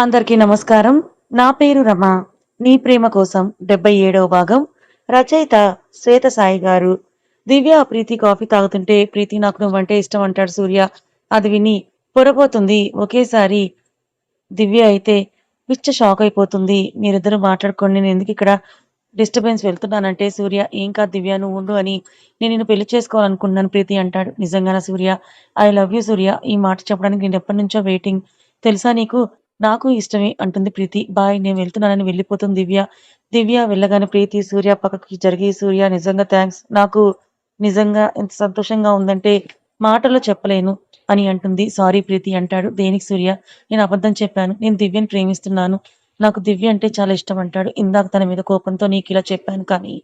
అందరికీ నమస్కారం. నా పేరు రమ. నీ ప్రేమ కోసం డెబ్బై ఏడవ భాగం రచయిత శ్వేత సాయి గారు. దివ్య ప్రీతి కాఫీ తాగుతుంటే ప్రీతి నాకు నువ్వంటే ఇష్టం అంటాడు సూర్య. అది విని పొరపోతుంది. ఒకేసారి దివ్య అయితే పిచ్చ షాక్ అయిపోతుంది. మీరిద్దరు మాట్లాడుకోండి. నేను ఎందుకు ఇక్కడ డిస్టర్బెన్స్ వెళ్తున్నానంటే సూర్య ఏం కాదు దివ్య నువ్వు ఉండు అని నేను నిన్ను పెళ్ళి చేసుకోవాలనుకున్నాను ప్రీతి అంటాడు నిజంగానా Surya? I love you Surya. ఈ మాట చెప్పడానికి నేను ఎప్పటి నుంచో వెయిటింగ్ తెలుసా నీకు? నాకు ఇష్టమే అంటుంది ప్రీతి. బాయ్ నేను వెళ్తున్నానని వెళ్ళిపోతుంది దివ్య. దివ్య వెళ్ళగానే ప్రీతి సూర్య పక్కకి జరిగి సూర్య నిజంగా థ్యాంక్స్ నాకు నిజంగా ఎంత సంతోషంగా ఉందంటే మాటలో చెప్పలేను అని అంటుంది. సారీ ప్రీతి అంటాడు. దేనికి సూర్య? నేను అబద్ధం చెప్పాను. నేను దివ్యని ప్రేమిస్తున్నాను. నాకు దివ్య అంటే చాలా ఇష్టం అంటాడు. ఇందాక తన మీద కోపంతో నీకు ఇలా చెప్పాను కానీ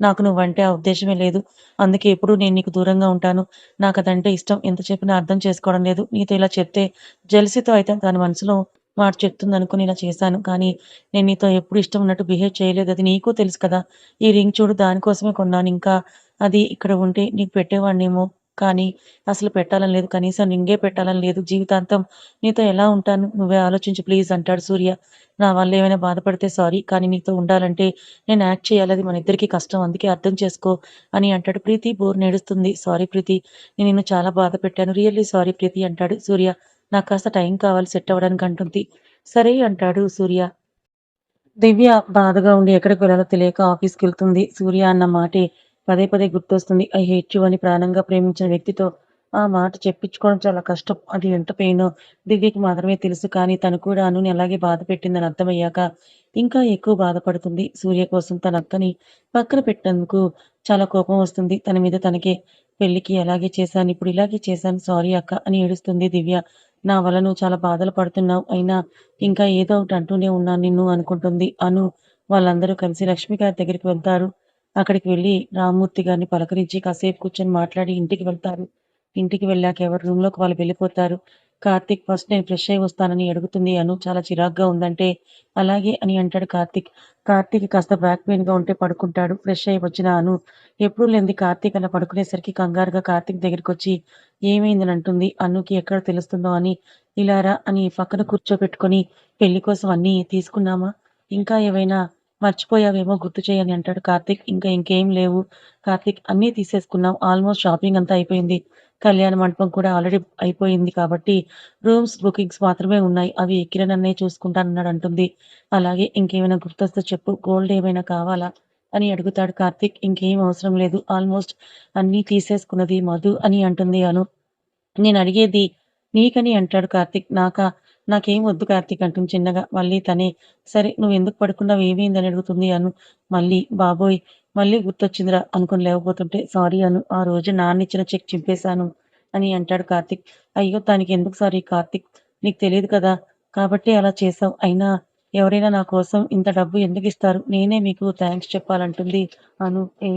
నాకు నువ్వంటే ఆ ఉద్దేశమే లేదు. అందుకే ఎప్పుడు నేను నీకు దూరంగా ఉంటాను. నాకు అదంటే ఇష్టం. ఎంత చెప్పినా అర్థం చేసుకోవడం లేదు. నీతో ఇలా చెప్తే జెల్సీతో అయితే తన మనసులో వాడు చెప్తుంది అనుకుని ఇలా చేశాను. కానీ నేను నీతో ఎప్పుడు ఇష్టం ఉన్నట్టు బిహేవ్ చేయలేదు. అది నీకు తెలుసు కదా. ఈ రింగ్ చూడు దానికోసమే కొన్నాను. ఇంకా అది ఇక్కడ ఉంటే నీకు పెట్టేవాడినేమో. కానీ అసలు పెట్టాలని లేదు. కనీసం నింగే పెట్టాలని లేదు. జీవితాంతం నీతో ఎలా ఉంటాను? నువ్వే ఆలోచించు ప్లీజ్ అంటాడు సూర్య. నా వల్ల ఏమైనా బాధపడితే సారీ. కానీ నీతో ఉండాలంటే నేను యాక్ట్ చేయాలి. అది మన ఇద్దరికి కష్టం. అందుకే అర్థం చేసుకో అని అంటాడు ప్రీతి. బోర్ నేడుస్తుంది. సారీ ప్రీతి. నేను నిన్ను చాలా బాధ పెట్టాను. రియల్లీ సారీ ప్రీతి అంటాడు సూర్య. నాకు కాస్త టైం కావాలి సెట్ అవ్వడానికి అంటుంది సరే అంటాడు సూర్య. దివ్య బాధగా ఉండి ఎక్కడికి వెళ్ళాలో తెలియక ఆఫీస్కి వెళ్తుంది. సూర్య అన్న మాటే పదే పదే గుర్తొస్తుంది. ఐ హెచ్ యు అని ప్రాణంగా ప్రేమించిన వ్యక్తితో ఆ మాట చెప్పించుకోవడం చాలా కష్టం. అది ఎంత పెయినో దివ్యకి మాత్రమే తెలుసు. కానీ తను కూడా అనుని అలాగే బాధ పెట్టిందని అర్థమయ్యాక ఇంకా ఎక్కువ బాధపడుతుంది. సూర్య కోసం తన అక్కని పక్కన పెట్టినందుకు చాలా కోపం వస్తుంది. తన మీద తనకే పెళ్ళికి అలాగే చేశాను ఇప్పుడు ఇలాగే చేశాను సారీ అక్క అని ఏడుస్తుంది దివ్య. నా వల్ల నువ్వు చాలా బాధలు పడుతున్నావు. అయినా ఇంకా ఏదో ఒకటి అంటూనే ఉన్నాను నిన్ను అనుకుంటుంది. అను వాళ్ళందరూ కలిసి లక్ష్మి గారి దగ్గరికి వెళ్తారు. అక్కడికి వెళ్ళి రామ్మూర్తి గారిని పలకరించి కాసేపు కూర్చొని మాట్లాడి ఇంటికి వెళ్తారు. ఇంటికి వెళ్ళాక ఎవరి రూమ్లోకి వాళ్ళు వెళ్ళిపోతారు. కార్తిక్ ఫస్ట్ నేను ఫ్రెష్ అయి వస్తానని అడుగుతుంది అను. చాలా చిరాగ్గా ఉందంటే అలాగే అని అంటాడు కార్తిక్. కార్తీక్ కాస్త బ్యాక్ పెయిన్గా ఉంటే పడుకుంటాడు. ఫ్రెష్ అయి వచ్చిన అను. ఎప్పుడు లేనిది కార్తీక్ అలా పడుకునేసరికి కంగారుగా కార్తీక్ దగ్గరికి వచ్చి ఏమైందని అంటుంది. అనుకి ఎక్కడ తెలుస్తుందో అని. ఇలారా అని పక్కన కూర్చోబెట్టుకొని పెళ్ళి కోసం అన్ని తీసుకున్నామా? ఇంకా ఏవైనా మర్చిపోయావేమో గుర్తు చేయని అంటాడు కార్తిక్. ఇంకా ఇంకేం లేవు. కార్తిక్ అన్నీ తీసేసుకున్నాం. ఆల్మోస్ట్ షాపింగ్ అంతా అయిపోయింది. కళ్యాణ మండపం కూడా ఆల్రెడీ అయిపోయింది కాబట్టి రూమ్స్ బుకింగ్స్ మాత్రమే ఉన్నాయి. అవి కిరణ్ అన్నయ్య చూసుకుంటానన్నాడు అంటుంది. అలాగే ఇంకేమైనా గుర్తొస్తే చెప్పు గోల్డ్ ఏమైనా కావాలా? అని అడుగుతాడు కార్తిక్. ఇంకేం అవసరం లేదు. ఆల్మోస్ట్ అన్నీ తీసేసుకున్నది మధు అని అంటుంది అను. నేను అడిగేది నీకని అంటాడు కార్తిక్. నాకా నాకేం వద్దు కార్తీక్ అంటుంది చిన్నగా. మళ్ళీ తనే సరే నువ్వు ఎందుకు పడుకున్నావు? ఏమైందని అడుగుతుంది అను. మళ్ళీ బాబోయ్ మళ్ళీ గుర్తొచ్చిందిరా అనుకుని లేకపోతుంటే సారీ అను ఆ రోజు నాన్న ఇచ్చిన చెక్ చింపేశాను అని అంటాడు కార్తిక్. అయ్యో దానికి ఎందుకు సారీ కార్తిక్? నీకు తెలియదు కదా. కాబట్టి అలా చేసావు అయినా ఎవరైనా నా కోసం ఇంత డబ్బు ఎందుకు ఇస్తారు? నేనే మీకు థ్యాంక్స్ చెప్పాలంటుంది అను. ఏ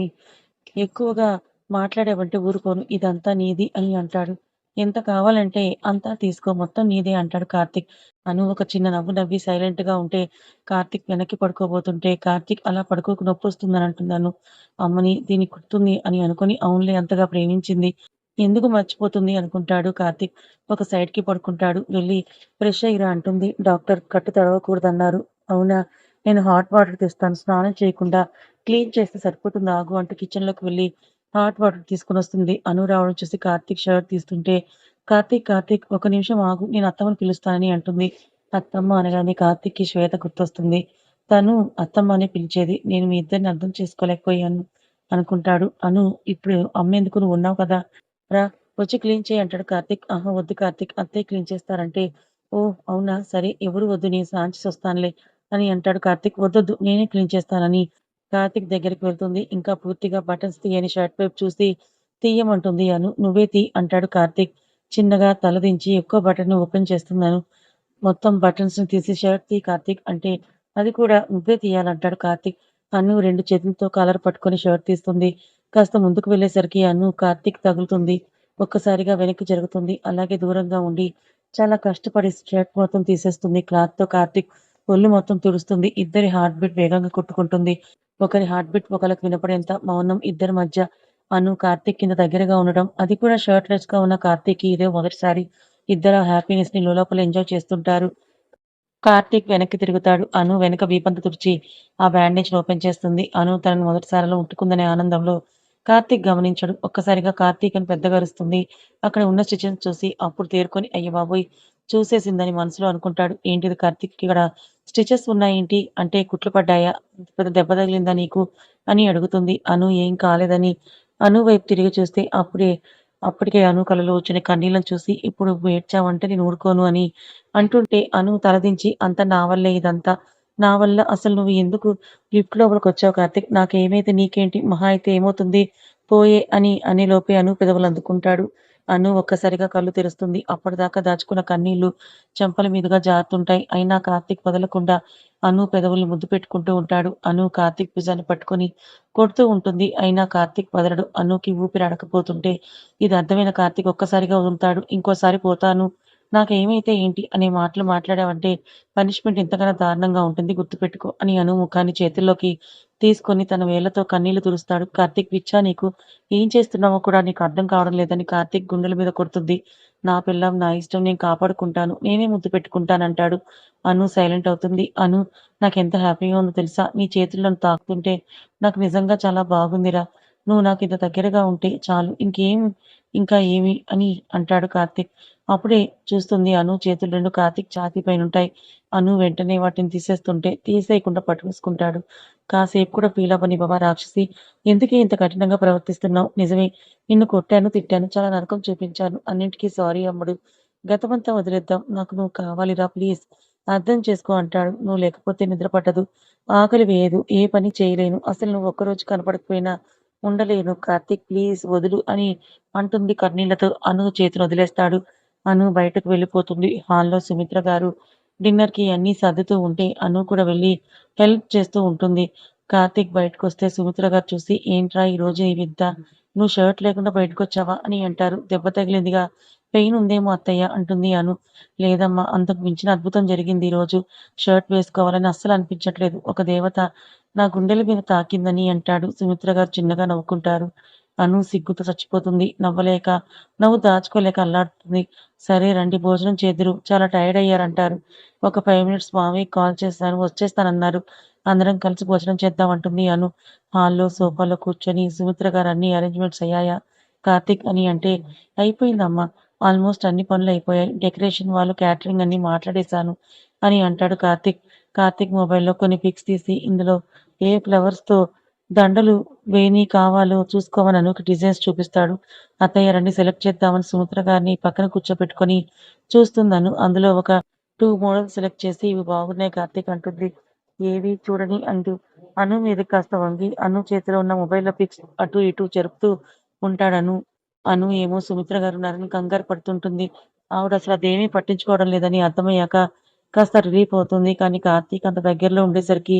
ఎక్కువగా మాట్లాడేవంటే ఊరుకోను. ఇదంతా నీది అని అంటాడు. ఎంత కావాలంటే అంతా తీసుకో మొత్తం నీదే అంటాడు కార్తిక్. అను ఒక చిన్న నవ్వు నవ్వి సైలెంట్గా ఉంటే కార్తిక్ వెనక్కి పడుకోబోతుంటే కార్తిక్ అలా పడుకోకు నొప్పి వస్తుందని అంటున్నాను అమ్మని దీన్ని కుడుతుంది అని అనుకుని అవునులే అంతగా ప్రేమించింది. ఎందుకు మర్చిపోతుంది అనుకుంటాడు కార్తిక్. ఒక సైడ్కి పడుకుంటాడు. వెళ్ళి ఫ్రెష్ అయ్యిరా అంటుంది. డాక్టర్ కట్టు తడవకూడదన్నారు. అవునా? నేను హాట్ వాటర్ తెస్తాను. స్నానం చేయకుండా క్లీన్ చేస్తే సరిపోతుంది? ఆగు అంటూ కిచెన్లోకి వెళ్ళి హాట్ వాటర్ తీసుకుని వస్తుంది. అను రావడం చూసి కార్తీక్ షర్ట్ తీస్తుంటే కార్తీక్ కార్తీక్ ఒక నిమిషం ఆగు నేను అత్తమ్మని పిలుస్తానని అంటుంది. అత్తమ్మ అనగానే కార్తీక్కి శ్వేత గుర్తొస్తుంది. తను అత్తమ్మ అనే పిలిచేది నేను మీ ఇద్దరిని అర్థం చేసుకోలేకపోయాను అనుకుంటాడు అను. ఇప్పుడు అమ్మేందుకు నువ్వు ఉన్నావు కదా? రా వచ్చి క్లీన్ చేయి అంటాడు కార్తీక్. ఆహా వద్దు కార్తీక్ అత్తయ్య క్లీన్ చేస్తారంటే. ఓ అవునా? సరే ఎవరు వద్దు నేను సాంచి వస్తానులే అని అంటాడు కార్తీక్. వద్దొద్దు నేనే క్లీన్ చేస్తానని కార్తిక్ దగ్గరికి వెళ్తుంది. ఇంకా పూర్తిగా బటన్స్ తీయని షర్ట్ వైపు చూసి తీయమంటుంది అను. నువ్వే తీ అంటాడు కార్తిక్. చిన్నగా తలదించి ఎక్కువ బటన్ ఓపెన్ చేస్తున్నాను. మొత్తం బటన్స్ని తీసి షర్ట్ తీ కార్తిక్ అంటే అది కూడా నువ్వే తీయాలంటాడు కార్తిక్. అన్ను రెండు చేతులతో కాలర్ పట్టుకొని షర్ట్ తీస్తుంది. కాస్త ముందుకు వెళ్ళేసరికి అను కార్తిక్ తగులుతుంది. ఒక్కసారిగా వెనక్కి జరుగుతుంది. అలాగే దూరంగా ఉండి చాలా కష్టపడి షర్ట్ మొత్తం తీసేస్తుంది క్లాత్తో కార్తిక్. ఒళ్ళు మొత్తం తుడుస్తుంది ఇద్దరి హార్ట్ బీట్ వేగంగా కొట్టుకుంటుంది ఒకరి హార్ట్ బీట్ ఒకరికి వినపడేంత మౌనం ఇద్దరి మధ్య అను కార్తీక్ కింద దగ్గరగా ఉండడం అది కూడా షర్ట్ లెస్గా ఉన్న కార్తీక్ ఇదే మొదటిసారి ఇద్దరు హ్యాపీనెస్ని లోపల ఎంజాయ్ చేస్తుంటారు కార్తీక్ వెనక్కి తిరుగుతాడు. అను వెనక వీపంత తుడిచి ఆ బ్యాండేజ్ ఓపెన్ చేస్తుంది. అను తనను మొదటిసారిలో ముట్టుకుందనే ఆనందంలో కార్తీక్ గమనించడు. ఒక్కసారిగా కార్తీక్ అని పెద్దగా అక్కడ ఉన్న స్టిచెస్ చూసి అప్పుడు తేరుకొని అయ్య బాబోయ్! చూసేసిందని మనసులో అనుకుంటాడు. ఏంటిది కార్తిక్ ఇక్కడ స్టిచెస్ ఉన్నాయేంటి? అంటే కుట్లు పడ్డాయా? పెద్ద దెబ్బ తగిలిందా నీకు? అని అడుగుతుంది. అను ఏం కాలేదని అను వైపు తిరిగి చూస్తే అప్పుడే అప్పటికే అను కళలో వచ్చిన కన్నీళ్ళను చూసి ఇప్పుడు ఏడ్చావంటే నేను ఊరుకోను అని అంటుంటే అను తలదించి అంత నా వల్లే ఇదంతా. నా వల్ల అసలు నువ్వు ఎందుకు లిఫ్ట్ లోపలికొచ్చావు కార్తిక్ నాకేమైతే నీకేంటి? మహా అయితే ఏమవుతుంది? పోయే అని అనే లోపే అను పెదవులు అందుకుంటాడు. అను ఒక్కసారిగా కళ్ళు తెరుస్తుంది. అప్పటిదాకా దాచుకున్న కన్నీళ్ళు చెంపల మీదుగా జారుతుంటాయి. అయినా కార్తీక్ వదలకుండా అను పెదవుల్ని ముద్దు పెట్టుకుంటూ ఉంటాడు. అను కార్తీక్ భుజాన్ని పట్టుకొని కొడుతూ ఉంటుంది. అయినా కార్తీక్ వదలడు. అనుకి ఊపిరి ఆడకపోతుంటే ఇది అర్థమైన కార్తీక్ ఒక్కసారిగా వదులుతాడు. ఇంకోసారి పోతాను. నాకేమైతే ఏంటి అనే మాటలు మాట్లాడావంటే పనిష్మెంట్ ఇంతకన్నా దారుణంగా ఉంటుంది గుర్తుపెట్టుకో అని అను ముఖాన్ని చేతుల్లోకి తీసుకొని తన వేళ్ళతో కన్నీళ్ళు తుడుస్తాడు. కార్తీక్ పిచ్చా నీకు? ఏం చేస్తున్నావో కూడా నీకు అర్థం కావడం లేదని కార్తీక్ గుండెల మీద కొడుతుంది. నా పిల్లం నా ఇష్టం నేను కాపాడుకుంటాను. నేనే ముద్దు పెట్టుకుంటానంటాడు. అను సైలెంట్ అవుతుంది. అను నాకెంత హ్యాపీగా ఉందో తెలుసా? నీ చేతుల్లో తాకుతుంటే నాకు నిజంగా చాలా బాగుందిరా! నువ్వు నాకు ఇంత దగ్గరగా ఉంటే చాలు. ఇంకేం ఇంకా ఏమి అని అంటాడు కార్తీక్. అప్పుడే చూస్తుంది అను చేతులు రెండు కార్తీక్ ఛాతీ పైనుంటాయి. అను వెంటనే వాటిని తీసేస్తుంటే తీసేయకుండా పట్టువేసుకుంటాడు. కాసేపు కూడా ఫీల్ అవ్వని బాబా రాక్షసి? ఎందుకే ఇంత కఠినంగా ప్రవర్తిస్తున్నావు? నిజమే నిన్ను కొట్టాను, తిట్టాను. చాలా నరకం చూపించాను. అన్నింటికీ సారీ అమ్ముడు. గతమంతా వదిలేద్దాం. నాకు నువ్వు కావాలిరా ప్లీజ్. అర్థం చేసుకో అంటాడు. నువ్వు లేకపోతే నిద్ర పట్టదు. ఆకలి వేయదు. ఏ పని చేయలేను. అసలు నువ్వు ఒక్కరోజు కనపడకపోయినా ఉండలేను. కార్తీక్ ప్లీజ్ వదులు అని అంటుంది కన్నీళ్ళతో. అను చేతిని వదిలేస్తాడు. అను బయటకు వెళ్ళిపోతుంది. హాల్‌లో సుమిత్ర గారు డిన్నర్‌కి అన్నీ సర్దుతూ ఉంటే అను కూడా వెళ్ళి హెల్ప్ చేస్తూ ఉంటుంది. కార్తీక్ బయటకు వస్తే సుమిత్ర గారు చూసి ఏంట్రా ఈరోజు ఈ వింత? నువ్వు షర్ట్ లేకుండా బయటకొచ్చావా? అని అంటారు. దెబ్బ తగిలిందిగా పెయిన్ ఉందేమో అత్తయ్య అంటుంది అను. లేదమ్మా అంతకు మించిన అద్భుతం జరిగింది ఈరోజు. షర్ట్ వేసుకోవాలని అస్సలు అనిపించట్లేదు. ఒక దేవత నా గుండెల మీద తాకిందని అంటాడు. సుమిత్ర గారు చిన్నగా నవ్వుకుంటారు. అను సిగ్గుతో చచ్చిపోతుంది. నవ్వలేక, నవ్వు దాచుకోలేక అల్లాడుతుంది. సరే రండి భోజనం చేద్దురు. చాలా టైర్డ్ అయ్యారంటారు. ఒక ఫైవ్ మినిట్స్ మామయ్యకి కాల్ చేస్తాను వచ్చేస్తానన్నారు. అందరం కలిసి భోజనం చేద్దాం అంటుంది అను. హాల్‌లో సోఫాలో కూర్చొని సుమిత్ర గారు అన్ని అరేంజ్‌మెంట్స్ అయ్యాయా? కార్తిక్ అని అంటే అయిపోయిందమ్మా. ఆల్మోస్ట్ అన్ని పనులు అయిపోయాయి. డెకరేషన్ వాళ్ళు, క్యాటరింగ్ అన్ని మాట్లాడేశాను అని అంటాడు కార్తీక్. కార్తిక్ మొబైల్‌లో కొన్ని పిక్స్ తీసి ఇందులో ఏ ఫ్లవర్స్‌తో దండలు వేణి కావాలో చూసుకోమని అనుకి డిజైన్స్ చూపిస్తాడు. అత్తయ్య రండి సెలెక్ట్ చేద్దామని సుమిత్ర గారిని పక్కన కూర్చోబెట్టుకొని చూస్తున్నాను అందులో ఒక టూ మోడల్స్ సెలెక్ట్ చేసి ఇవి బాగున్నాయి కార్తీక్ అంటుంది. ఏవి చూడని అంటూ అను మీద కాస్త వంగి అను చేతిలో ఉన్న మొబైల్‌లో పిక్స్ అటు ఇటు జరుపుతూ ఉంటాడను. అను ఏమో సుమిత్ర గారున్నారని కంగారు పడుతుంటుంది. ఆవిడసలు అదేమీ పట్టించుకోవడం లేదని అర్థమయ్యాక కాస్త రిలీఫ్ అవుతుంది. కానీ కార్తీక్ అంత దగ్గరలో ఉండేసరికి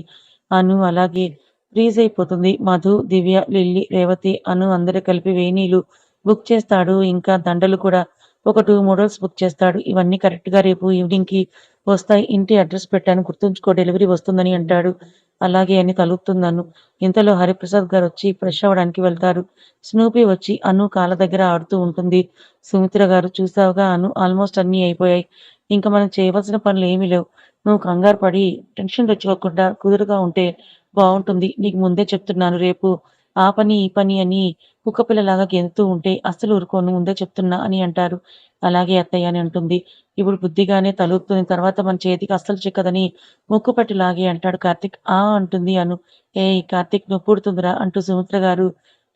అను అలాగే ఫ్రీజ్ అయిపోతుంది. మధు, దివ్య, లిల్లీ, రేవతి, అను అందరూ కలిపి వేణీలు బుక్ చేస్తాడు. ఇంకా దండలు కూడా ఒక టూ మోడల్స్ బుక్ చేస్తాడు. ఇవన్నీ కరెక్ట్‌గా రేపు ఈవినింగ్‌కి వస్తాయి. ఇంటి అడ్రస్ పెట్టాను గుర్తుంచుకో డెలివరీ వస్తుందని అంటాడు. అలాగే అని తలుపుతున్నాను ఇంతలో హరిప్రసాద్ గారు వచ్చి ఫ్రెష్ అవ్వడానికి వెళ్తారు. స్నూపీ వచ్చి అను కాళ్ళ దగ్గర ఆడుతూ ఉంటుంది. సుమిత్ర గారు చూసావుగా అను ఆల్మోస్ట్ అన్నీ అయిపోయాయి. ఇంకా మనం చేయవలసిన పనులు ఏమీ లేవు. నువ్వు కంగారు పడి టెన్షన్ తెచ్చుకోకుండా కుదురుగా ఉంటే బాగుంటుంది నీకు ముందే చెప్తున్నాను రేపు ఆ పని, ఈ పని అని కుక్కపిల్లలాగా గెంతుతూ ఉంటే అస్సలు ఊరుకోను ముందే చెప్తున్నా అని అంటారు. అలాగే అత్తయ్య అని అంటుంది. ఇప్పుడు బుద్ధిగానే తలుపుతుంది తర్వాత మన చేతికి అస్సలు చిక్కదని ముక్కుపట్టి లాగే అంటాడు కార్తీక్. ఆ అంటుంది అను. ఏ కార్తీక్ నొప్పుడుతుందిరా అంటూ సుమిత్ర గారు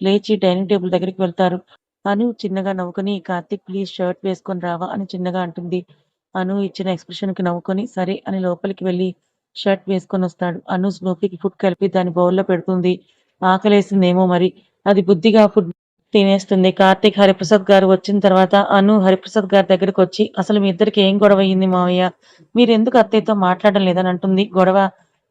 లేచి డైనింగ్ టేబుల్ దగ్గరికి వెళ్తారు. అను చిన్నగా నవ్వుకొని కార్తీక్ ప్లీజ్ షర్ట్ వేసుకొని రావా అని చిన్నగా అంటుంది. అను ఇచ్చిన ఎక్స్‌ప్రెషన్‌కి నవ్వుకొని సరే అని లోపలికి వెళ్ళి షర్ట్ వేసుకొని వస్తాడు అను స్నూపీకి ఫుడ్ కలిపి దాని బౌల్‌లో పెడుతుంది. ఆకలేసిందేమో మరి. అది బుద్ధిగా ఫుడ్ తినేస్తుంది. కార్తీక్, హరిప్రసాద్ గారు వచ్చిన తర్వాత అను హరిప్రసాద్ గారి దగ్గరకొచ్చి అసలు మీ ఇద్దరికి ఏం గొడవ అయ్యింది మావయ్య? మీరెందుకు అత్తయ్యతో మాట్లాడడం లేదని అంటుంది. గొడవ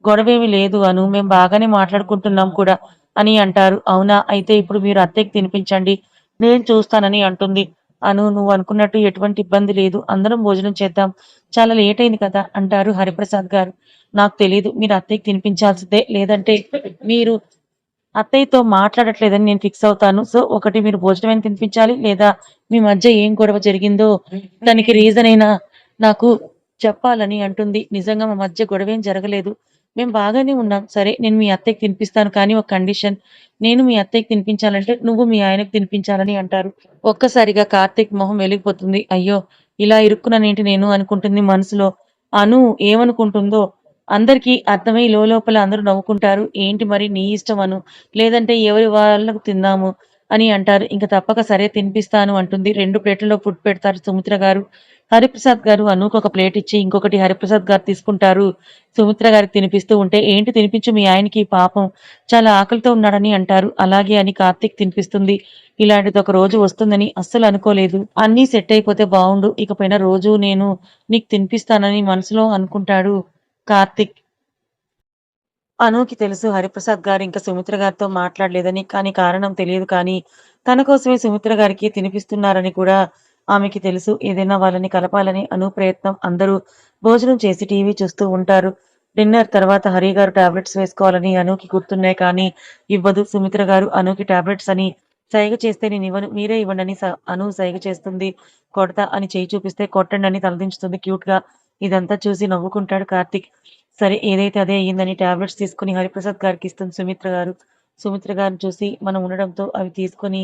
గొడవేమీ లేదు అను. మేము బాగానే మాట్లాడుకుంటున్నాం కూడా అని అంటారు. అవునా? అయితే ఇప్పుడు మీరు అత్తయ్యకి తినిపించండి. నేను చూస్తానని అంటుంది. అను నువ్వు అనుకున్నట్టు ఎటువంటి ఇబ్బంది లేదు. అందరం భోజనం చేద్దాం. చాలా లేట్ అయింది కదా అంటారు హరిప్రసాద్ గారు. నాకు తెలియదు మీరు అత్తయ్యకి తినిపించాల్సిందే. లేదంటే మీరు అత్తయ్యతో మాట్లాడట్లేదని నేను ఫిక్స్ అవుతాను. సో ఒకటి మీరు భోజనమైన తినిపించాలి. లేదా మీ మధ్య ఏం గొడవ జరిగిందో దానికి రీజన్ అయినా నాకు చెప్పాలని అంటుంది. నిజంగా మా మధ్య గొడవ ఏం జరగలేదు. మేము బాగానే ఉన్నాం. సరే నేను మీ అత్తయ్యకి తినిపిస్తాను కానీ ఒక కండిషన్. నేను మీ అత్తయ్యకి తినిపించాలంటే నువ్వు మీ ఆయనకు తినిపించాలని అంటారు. ఒక్కసారిగా కార్తీక్ మొహం వెలిగిపోతుంది. అయ్యో! ఇలా ఇరుక్కున్నానేంటి నేను అనుకుంటుంది మనసులో. అను ఏమనుకుంటుందో అందరికీ అర్థమై లోపల అందరూ నవ్వుకుంటారు. ఏంటి మరి నీ ఇష్టం అను. లేదంటే ఎవరి వాళ్ళకు తిందాము అని అంటారు. ఇంక తప్పక సరే తినిపిస్తాను అంటుంది. రెండు ప్లేట్లలో ఫుడ్ పెడతారు సుమిత్ర గారు. హరిప్రసాద్ గారు అనుకు ఒక ప్లేట్ ఇచ్చి ఇంకొకటి హరిప్రసాద్ గారు తీసుకుంటారు. సుమిత్ర గారికి తినిపిస్తూ ఉంటే ఏంటి తినిపించు మీ ఆయనకి పాపం చాలా ఆకలితో ఉన్నాడని అంటారు. అలాగే అని కార్తీక్ తినిపిస్తుంది. ఇలాంటిదొక రోజు వస్తుందని అస్సలు అనుకోలేదు. అన్నీ సెట్ అయిపోతే బాగుండు ఇకపైన రోజు నేను నీకు తినిపిస్తానని మనసులో అనుకుంటాడు కార్తీక్. అనుకి తెలుసు హరిప్రసాద్ గారు ఇంకా సుమిత్ర గారితో మాట్లాడలేదని. కానీ కారణం తెలియదు కానీ తన కోసమే సుమిత్ర గారికి తినిపిస్తున్నారని కూడా ఆమెకి తెలుసు. ఏదైనా వాళ్ళని కలపాలని అను ప్రయత్నం. అందరూ భోజనం చేసి టీవీ చూస్తూ ఉంటారు. డిన్నర్ తర్వాత హరి గారు టాబ్లెట్స్ వేసుకోవాలని అనూకి గుర్తున్నాయి కానీ ఇవ్వదు. సుమిత్ర గారు అనూకి టాబ్లెట్స్ అని సైగ చేస్తే నేను ఇవ్వను మీరే ఇవ్వండి అని అను సైగ చేస్తుంది. కొడతా అని చేయి చూపిస్తే కొట్టండని తలదించుతుంది క్యూట్గా ఇదంతా చూసి నవ్వుకుంటాడు కార్తీక్. సరే ఏదైతే అదే అయ్యిందని టాబ్లెట్స్ తీసుకొని హరిప్రసాద్ గారికి ఇస్తుంది సుమిత్ర గారు. సుమిత్ర గారిని చూసి మనం ఉండడంతో అవి తీసుకొని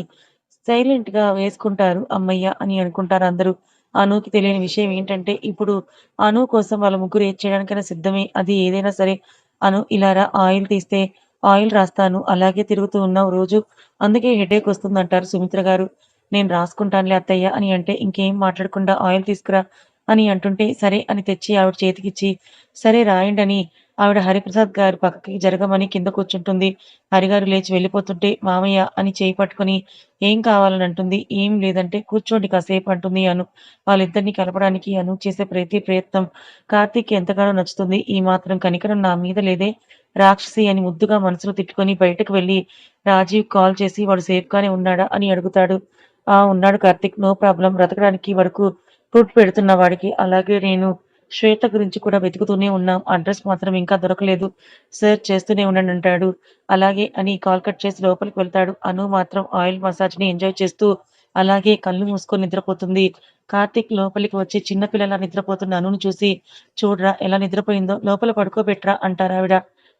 సైలెంట్‌గా వేసుకుంటారు. అమ్మయ్య అని అనుకుంటారు అందరూ. అనుకి తెలియని విషయం ఏంటంటే ఇప్పుడు అను కోసం వాళ్ళ ముగ్గురు ఏది చేయడానికైనా సిద్ధమే. అది ఏదైనా సరే అను ఇలా రా ఆయిల్ తీస్తే ఆయిల్ రాస్తాను. అలాగే తిరుగుతూ ఉన్నావు రోజు. అందుకే హెడేక్ వస్తుందంటారు సుమిత్ర గారు. నేను రాసుకుంటానులే అత్తయ్య అని అంటే ఇంకేం మాట్లాడకుండా ఆయిల్ తీసుకురా అని అంటుంటే సరే అని తెచ్చి ఆవిడ చేతికిచ్చి సరే రాయండని ఆవిడ హరిప్రసాద్ గారి పక్కకి జరగమని కింద కూర్చుంటుంది. హరిగారు లేచి వెళ్ళిపోతుంటే మామయ్య అని చేయి పట్టుకొని ఏం కావాలని అంటుంది. ఏం లేదంటే కూర్చోండి కాసేపు అంటుంది అను. వాళ్ళిద్దరిని కలపడానికి అను చేసే ప్రతి ప్రయత్నం కార్తీక్ ఎంతగానో నచ్చుతుంది. ఈ మాత్రం కనికరం నా మీద లేదే రాక్షసి అని ముద్దుగా మనసులో తిట్టుకొని బయటకు వెళ్ళి రాజీవ్ కాల్ చేసి వాడు సేఫ్‌గానే ఉన్నాడా అని అడుగుతాడు. ఆ! ఉన్నాడు కార్తీక్. నో ప్రాబ్లం బ్రతకడానికి వరకు ఫుడ్ పెడుతున్న వాడికి. అలాగే నేను శ్వేత గురించి కూడా వెతుకుతూనే ఉన్నాం. అడ్రస్ మాత్రం ఇంకా దొరకలేదు. సర్చ్ చేస్తూనే ఉండండి అంటాడు. అలాగే అని కాల్ కట్ చేసి లోపలికి వెళ్తాడు. అను మాత్రం ఆయిల్ మసాజ్‌ని ఎంజాయ్ చేస్తూ అలాగే కళ్ళు మూసుకొని నిద్రపోతుంది. కార్తీక్ లోపలికి వచ్చి చిన్నపిల్లల నిద్రపోతున్న అనును చూసి చూడరా ఎలా నిద్రపోయిందో లోపల పడుకోబెట్రా అంటారావిడ.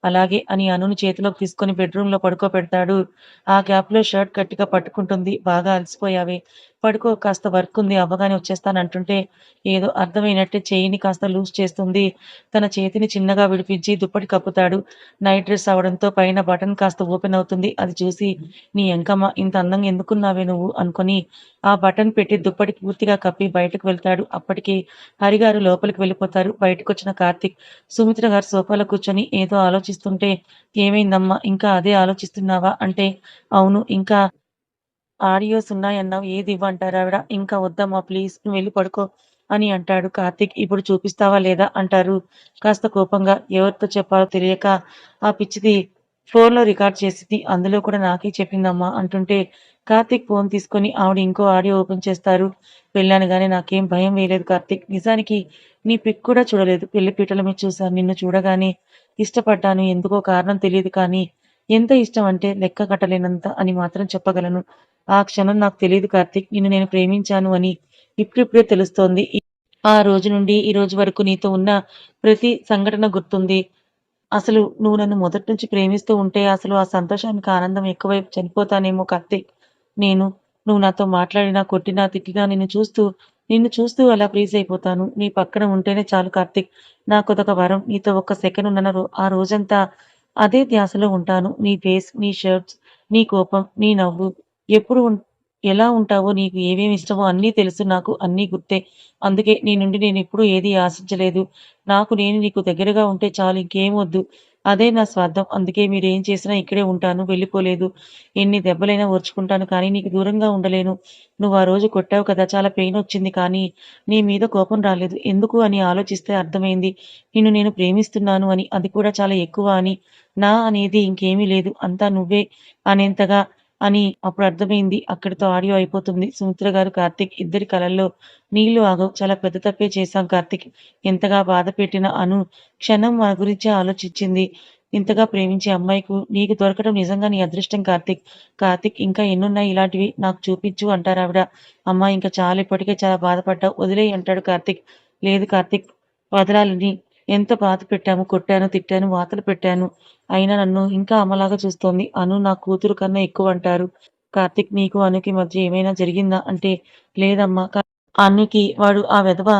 అలాగే అని అనుని చేతిలోకి తీసుకొని బెడ్‌రూమ్‌లో పడుకోబెడతాడు. ఆ గ్యాప్లో షర్ట్ గట్టిగా పట్టుకుంటుంది. బాగా అలసిపోయావే పడుకో కాస్త వర్క్ ఉంది అవ్వగానే వచ్చేస్తానంటుంటే ఏదో అర్థమైనట్టే చెయ్యిని కాస్త లూజ్ చేస్తుంది. తన చేతిని చిన్నగా విడిపించి దుప్పటి కప్పుతాడు. నైట్ డ్రెస్ అవడంతో పైన బటన్ కాస్త ఓపెన్ అవుతుంది. అది చూసి నీ ఎంకమ్మ ఇంత అందంగా ఎందుకున్నావే నువ్వు అనుకొని ఆ బటన్ పెట్టి దుప్పటి పూర్తిగా కప్పి బయటకు వెళ్తాడు. అప్పటికి హరిగారు లోపలికి వెళ్ళిపోతారు. బయటకు వచ్చిన కార్తిక్ సుమిత్ర గారు సోఫాలో కూర్చొని ఏదో ఆలోచిస్తుంటే ఏమైందమ్మా ఇంకా అదే ఆలోచిస్తున్నావా అంటే అవును ఇంకా ఆడియోస్ ఉన్నాయన్నావు ఏది ఇవ్వంటారావిడ. ఇంకా వద్దమ్మా ప్లీజ్ నువ్వెళ్ళి పడుకో అని అంటాడు కార్తిక్ ఇప్పుడు చూపిస్తావా లేదా అంటారు కాస్త కోపంగా. ఎవరితో చెప్పాలో తెలియక ఆ పిచ్చిది ఫోన్‌లో రికార్డ్ చేసింది. అందులో కూడా నాకే చెప్పిందమ్మా అంటుంటే కార్తీక్ ఫోన్ తీసుకొని ఆవిడ ఇంకో ఆడియో ఓపెన్ చేస్తారు. వెళ్ళాను కానీ నాకేం భయం వేయలేదు కార్తిక్ నిజానికి నీ పిక్ కూడా చూడలేదు. పెళ్ళి పీటల మీద చూశాను. నిన్ను చూడగానే ఇష్టపడ్డాను. ఎందుకో కారణం తెలియదు కానీ ఎంత ఇష్టం అంటే లెక్క కట్టలేనంత అని మాత్రం చెప్పగలను. ఆ క్షణం నాకు తెలియదు కార్తీక్. నిన్ను నేను ప్రేమించాను అని ఇప్పుడిప్పుడే తెలుస్తోంది. ఆ రోజు నుండి ఈ రోజు వరకు నీతో ఉన్న ప్రతి సంఘటన గుర్తుంది. అసలు నువ్వు నన్ను మొదటి నుంచి ప్రేమిస్తూ ఉంటే అసలు ఆ సంతోషానికి ఆనందం ఎక్కువై చనిపోతానేమో కార్తీక్. నేను నువ్వు నాతో మాట్లాడినా, కొట్టినా, తిట్టినా నిన్ను చూస్తూ నిన్ను చూస్తూ అలా ప్లీజ్ అయిపోతాను. నీ పక్కన ఉంటేనే చాలు కార్తీక్. నాకదొక వరం. నీతో ఒక్క సెకండ్ ఉన్న ఆ రోజంతా అదే ధ్యాసలో ఉంటాను. నీ ఫేస్, నీ షర్ట్స్, నీ కోపం, నీ నవ్వు ఎప్పుడు ఎలా ఉంటావో, నీకు ఏమేమి ఇష్టమో అన్నీ తెలుసు నాకు. అన్నీ గుర్తే. అందుకే నీ నుండి నేను ఎప్పుడూ ఏదీ ఆశించలేదు. నాకు నేను నీకు దగ్గరగా ఉంటే చాలు ఇంకేం వద్దు. అదే నా స్వార్థం. అందుకే మీరు ఏం చేసినా ఇక్కడే ఉంటాను. వెళ్ళిపోలేదు. ఎన్ని దెబ్బలైనా ఓర్చుకుంటాను కానీ నీకు దూరంగా ఉండలేను. నువ్వు ఆ రోజు కొట్టావు కదా! చాలా పెయిన్ వచ్చింది కానీ నీ మీద కోపం రాలేదు. ఎందుకు అని ఆలోచిస్తే అర్థమైంది. నిన్ను నేను ప్రేమిస్తున్నాను అని. అది కూడా చాలా ఎక్కువ అని. నా అనేది ఇంకేమీ లేదు. అంతా నువ్వే అనేంతగా అని అప్పుడు అర్థమైంది. అక్కడితో ఆడియో అయిపోతుంది. సుమిత్ర గారు, కార్తిక్ ఇద్దరి కలల్లో నీళ్ళు ఆగవు. చాలా పెద్ద తప్పే చేశాం కార్తిక్ ఎంతగా బాధ పెట్టిన అను క్షణం మన గురించే ఆలోచించింది. ఇంతగా ప్రేమించే అమ్మాయికు నీకు దొరకడం నిజంగా నీ అదృష్టం కార్తిక్ కార్తిక్ ఇంకా ఎన్నున్నాయి ఇలాంటివి నాకు చూపించు అంటారు ఆవిడ అమ్మాయి ఇంకా చాలా ఇప్పటికే చాలా బాధపడ్డావు. వదిలేయి అంటాడు కార్తిక్ లేదు కార్తిక్ వదలాలని ఎంత బాధ పెట్టాము, కొట్టాను, తిట్టాను, వాతలు పెట్టాను. అయినా నన్ను ఇంకా అమ్మలాగా చూస్తోంది. అను నా కూతురు కన్నా ఎక్కువ అంటారు కార్తీక్ నీకు అనుకి మధ్య ఏమైనా జరిగిందా? అంటే లేదమ్మా. అనుకి అన్నికి వాడు ఆ వెధవ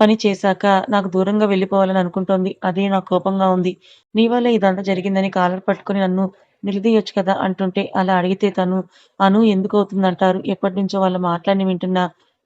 పని చేశాక నాకు దూరంగా వెళ్ళిపోవాలని అనుకుంటోంది. అదే నాకు కోపంగా ఉంది. నీ వల్ల ఇదంతా జరిగిందని కాలర్ పట్టుకొని నన్ను నిలదీయొచ్చు కదా అంటుంటే అలా అడిగితే తను అను ఎందుకు అవుతుందంటారు ఎప్పటి నుంచో వాళ్ళ మాట్లాడిని వింటున్న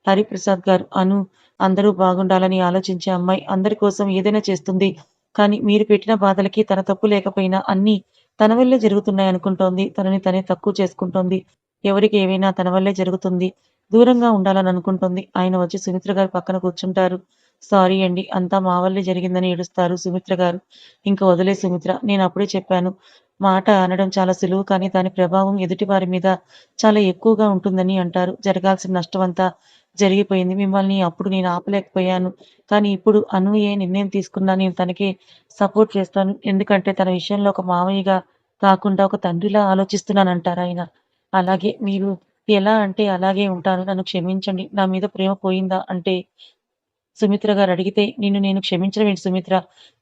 హరిప్రసాద్ గారు అను అందరూ బాగుండాలని ఆలోచించే అమ్మాయి. అందరి కోసం ఏదైనా చేస్తుంది. కానీ మీరు పెట్టిన బాధలకి తన తప్పు లేకపోయినా అన్నీ తన వల్లే జరుగుతున్నాయనుకుంటోంది. తనని తనే తక్కువ చేసుకుంటోంది. ఎవరికి ఏవైనా తన వల్లే జరుగుతుంది. దూరంగా ఉండాలని అనుకుంటోంది. ఆయన వచ్చి సుమిత్ర గారు పక్కన కూర్చుంటారు. సారీ అండి. అంతా మా వల్లే జరిగిందని ఏడుస్తారు సుమిత్ర గారు. ఇంకా వదిలే సుమిత్ర. నేను అప్పుడే చెప్పాను. మాట అనడం చాలా సులువు కానీ దాని ప్రభావం ఎదుటి వారి మీద చాలా ఎక్కువగా ఉంటుందని అంటారు. జరగాల్సిన నష్టం అంతా జరిగిపోయింది. మిమ్మల్ని అప్పుడు నేను ఆపలేకపోయాను. కానీ ఇప్పుడు అను నిర్ణయం తీసుకున్నా నేను తనకి సపోర్ట్ చేస్తాను. ఎందుకంటే తన విషయంలో ఒక మామయ్యగా కాకుండా ఒక తండ్రిలా ఆలోచిస్తున్నానంటారాయన. అలాగే మీరు ఎలా అంటే అలాగే ఉంటాను. నన్ను క్షమించండి. నా మీద ప్రేమ పోయిందా? అంటే సుమిత్ర గారు అడిగితే నిన్ను నేను క్షమించడం సుమిత్ర?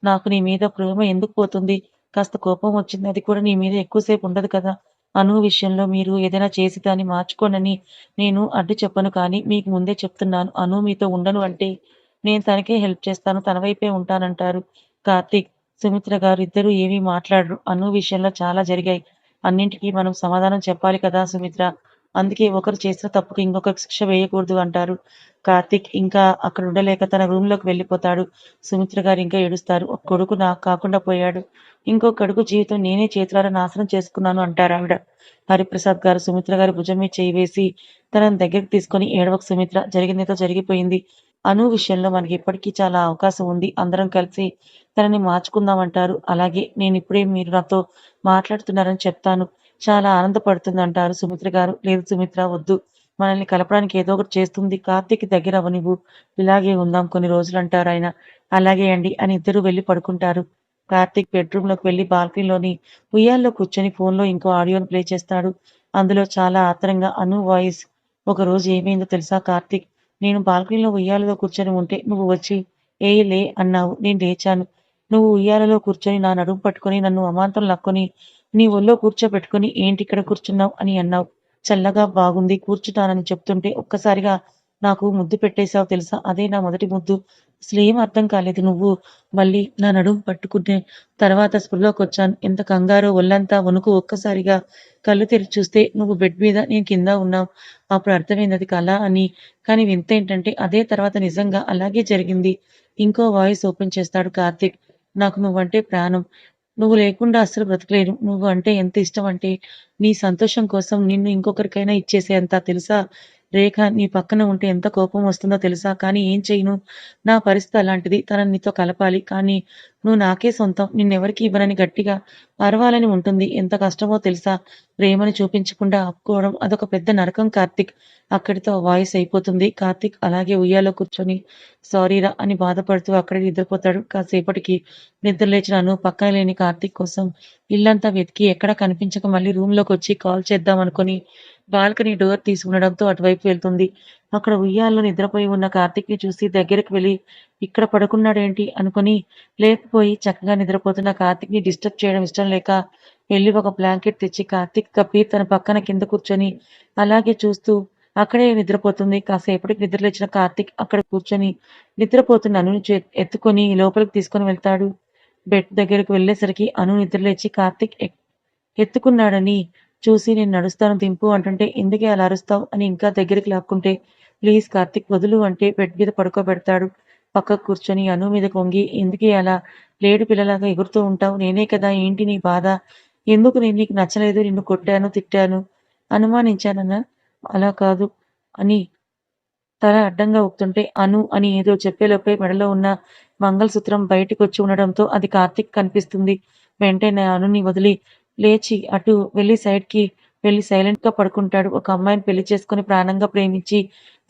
నాకు నీ మీద ప్రేమ ఎందుకు పోతుంది? కాస్త కోపం వచ్చింది. అది కూడా నీ మీద ఎక్కువసేపు ఉండదు కదా! అను విషయంలో మీరు ఏదైనా చేసి దాన్ని మార్చుకోనని నేను అడ్డు చెప్పను కానీ మీకు ముందే చెప్తున్నాను. అను మీతో ఉండను అంటే నేను తనకే హెల్ప్ చేస్తాను. తన వైపే ఉంటానంటారు కార్తీక్. సుమిత్ర గారు ఇద్దరు ఏమీ మాట్లాడరు. అను విషయంలో చాలా జరిగాయి. అన్నింటికీ మనం సమాధానం చెప్పాలి కదా సుమిత్ర. అందుకే ఒకరు చేసిన తప్పుకి ఇంకొకరికి శిక్ష వేయకూడదు అంటారు. కార్తిక్ ఇంకా అక్కడ ఉండలేక తన రూమ్లోకి వెళ్ళిపోతాడు. సుమిత్ర గారు ఇంకా ఏడుస్తారు. ఒక కొడుకు నాకు కాకుండా పోయాడు. ఇంకో కొడుకు జీవితం నేనే చేతులారా నాశనం చేసుకున్నాను అంటారు ఆవిడ హరిప్రసాద్ గారు సుమిత్ర గారి భుజం మీద చేయి వేసి తనని దగ్గరికి తీసుకొని ఏడవకు సుమిత్ర. జరిగిందేదో జరిగిపోయింది. అను విషయంలో మనకి ఇప్పటికీ చాలా అవకాశం ఉంది. అందరం కలిసి తనని మార్చుకుందామంటారు. అలాగే నేను ఇప్పుడే మీరు నాతో మాట్లాడుతున్నారని చెప్తాను. చాలా ఆనందపడుతుందంటారు సుమిత్ర గారు. లేదు సుమిత్ర వద్దు. మనల్ని కలపడానికి ఏదో ఒకటి చేస్తుంది. కార్తీక్ దగ్గర నువ్వు ఇలాగే ఉందాం కొన్ని రోజులు అంటారు ఆయన అలాగే అండి అని ఇద్దరు వెళ్ళి పడుకుంటారు. కార్తీక్ బెడ్‌రూమ్‌లోకి వెళ్ళి బాల్కనీలోని ఉయ్యాల్లో కూర్చొని ఫోన్‌లో ఇంకో ఆడియోని ప్లే చేస్తాడు. అందులో చాలా ఆత్రంగా అను వాయిస్. ఒక రోజు ఏమైందో తెలుసా కార్తీక్? నేను బాల్కనీలో ఉయ్యాలలో కూర్చొని ఉంటే నువ్వు వచ్చి ఏ లే అన్నావు. నేను లేచాను. నువ్వు ఉయ్యాలలో కూర్చొని నా నడుము పట్టుకొని నన్ను అమాంతం లక్కొని నీ ఒళ్ళో ఏంటి ఇక్కడ కూర్చున్నావు అని అన్నావు చల్లగా బాగుంది కూర్చున్నానని చెప్తుంటే ఒక్కసారిగా నాకు ముద్దు పెట్టేశావు తెలుసా? అదే నా మొదటి ముద్దు. అసలేం అర్థం కాలేదు. నువ్వు మళ్ళీ నా నడుము పట్టుకునే తర్వాత స్పృహలోకొచ్చాను. ఎంత కంగారో ఒళ్ళంతా వణుకు ఒక్కసారిగా కళ్ళు తెరిచి చూస్తే నువ్వు బెడ్ మీద నేను కింద ఉన్నావు అప్పుడు అర్థమైంది అది కళ అని. కానీ వింతేంటంటే అదే తర్వాత నిజంగా అలాగే జరిగింది. ఇంకో వాయిస్ ఓపెన్ చేస్తాడు కార్తిక్ నాకు నువ్వంటే ప్రాణం. నువ్వు లేకుండా అసలు బ్రతకలేను. నువ్వు అంటే ఎంత ఇష్టం అంటే నీ సంతోషం కోసం నిన్ను ఇంకొకరికైనా ఇచ్చేసే అంత తెలుసా? రేఖ నీ పక్కన ఉంటే ఎంత కోపం వస్తుందో తెలుసా? కానీ ఏం చేయను నా పరిస్థితి అలాంటిది. తనని నీతో కలపాలి. కానీ నువ్వు నాకే సొంతం. నిన్నెవరికి ఇవ్వనని గట్టిగా అరవాలని ఉంటుంది. ఎంత కష్టమో తెలుసా? ప్రేమని చూపించకుండా ఆపుకోవడం అదొక పెద్ద నరకం కార్తిక్ అక్కడితో వాయిస్ అయిపోతుంది. కార్తిక్ అలాగే ఉయ్యాలో కూర్చొని సారీరా అని బాధపడుతూ అక్కడే నిద్రపోతాడు. కాసేపటికి నిద్ర లేచిన అను పక్కన లేని కార్తిక్ కోసం ఇల్లంతా వెతికి ఎక్కడా కనిపించక మళ్ళీ రూమ్‌లోకొచ్చి కాల్ చేద్దామనుకుని బాల్కనీ డోర్ తీసుకునడంతో అటువైపు వెళ్తుంది. అక్కడ ఉయ్యాల్లో నిద్రపోయి ఉన్న కార్తీక్‌ని చూసి దగ్గరికి వెళ్ళి ఇక్కడ పడుకున్నాడేంటి అనుకుని లేకపోయి చక్కగా నిద్రపోతున్న కార్తీక్‌ని డిస్టర్బ్ చేయడం ఇష్టం లేక వెళ్ళి ఒక బ్లాంకెట్ తెచ్చి కార్తీక్ కప్పి తన పక్కన కింద కూర్చొని అలాగే చూస్తూ అక్కడే నిద్రపోతుంది. కాసేపటికి నిద్రలేచిన కార్తీక్ అక్కడ కూర్చొని నిద్రపోతున్న అనుని ఎత్తుకొని లోపలికి తీసుకొని వెళ్తాడు. బెడ్ దగ్గరకు వెళ్ళేసరికి అను నిద్రలేచి కార్తీక్ ఎత్తుకున్నాడని చూసి నేను నడుస్తాను దింపు అంటుంటే ఎందుకే అలా అరుస్తావు అని ఇంకా దగ్గరికి లాక్కుంటే ప్లీజ్ కార్తీక్ వదులు అంటే బెడ్ మీద పడుకోబెడతాడు. పక్కకు కూర్చొని అను మీద కొంగి ఎందుకే అలా లేడు పిల్లలాగా ఎగురుతూ ఉంటావు? నేనే కదా ఏంటి నీ బాధ? ఎందుకు నేను నీకు నచ్చలేదు? నిన్ను కొట్టాను, తిట్టాను, అనుమానించానన్న అలా కాదు అని తల అడ్డంగా ఊపుతుంటే అను అని ఏదో చెప్పేలోపే మెడలో ఉన్న మంగళసూత్రం బయటికొచ్చి ఉండడంతో అది కార్తీక్ కనిపిస్తుంది. వెంటనే అనుని వదిలి లేచి అటు వెళ్ళి సైడ్‌కి వెళ్ళి సైలెంట్‌గా పడుకుంటాడు. ఒక అమ్మాయిని పెళ్ళి చేసుకొని ప్రాణంగా ప్రేమించి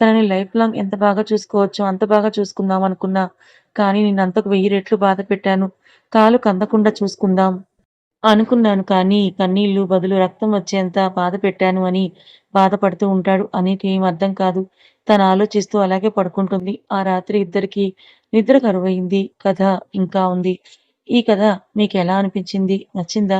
తనని లైఫ్ లాంగ్ ఎంత బాగా చూసుకోవచ్చో అంత బాగా చూసుకుందాం అనుకున్నా. కానీ నేను అంతకు వెయ్యి రెట్లు బాధపెట్టాను. కాలు కందకుండా చూసుకుందాం అనుకున్నాను కానీ కన్నీళ్ళు బదులు రక్తం వచ్చేంత బాధ పెట్టాను అని బాధపడుతూ ఉంటాడు. అనికేం అర్థం కాదు. తను ఆలోచిస్తూ అలాగే పడుకుంటుంది ఆ రాత్రి ఇద్దరికి నిద్ర కరువైంది కథ ఇంకా ఉంది ఈ కథ మీకు ఎలా అనిపించింది నచ్చిందా